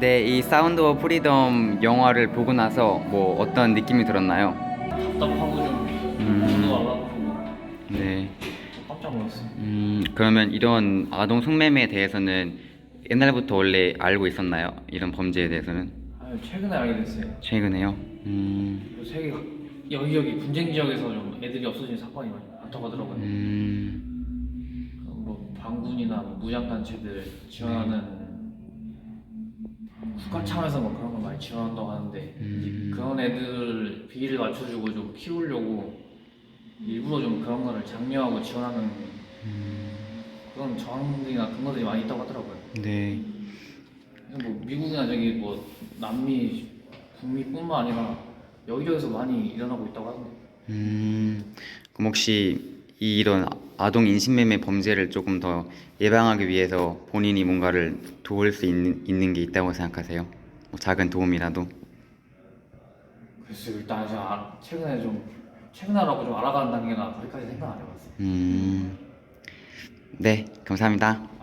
네, 이 사운드 오브 프리덤 영화를 보고 나서 뭐 어떤 느낌이 들었나요? 답답하고 좀 음. 와가지고 네. 깜짝 놀랐어요. 음, 그러면 이런 아동 성매매에 대해서는 옛날부터 원래 알고 있었나요? 이런 범죄에 대해서는? 아 최근에 알게 됐어요. 최근에요? 음, 그 세계 여기저기 분쟁 지역에서 좀 애들이 없어진 사건이 많이 많다고 하더라고요. 음, 그뭐 반군이나 뭐 무장단체들 지원하는 차원에서 뭐 그런 걸 많이 지원한다고 하는데 음. 그런 애들 비리를 맞춰주고 좀 키우려고 일부러 좀 그런 거를 장려하고 지원하는 음, 그런 저항들이나 근거들이 많이 있다고 하더라고요. 네. 뭐 미국이나 저기 뭐 남미, 북미뿐만 아니라 여기저기서 많이 일어나고 있다고 하던데. 음, 그럼 혹시 이 이런 아동 인신매매 범죄를 조금 더 예방하기 위해서 본인이 뭔가를 도울 수 있는, 있는 게 있다고 생각하세요? 뭐 작은 도움이라도? 그래서 일단 제가 아- 최근에 좀 최근에라고 좀 알아가는 단계나 거기까지 생각 안 해봤어요. 음, 네, 감사합니다.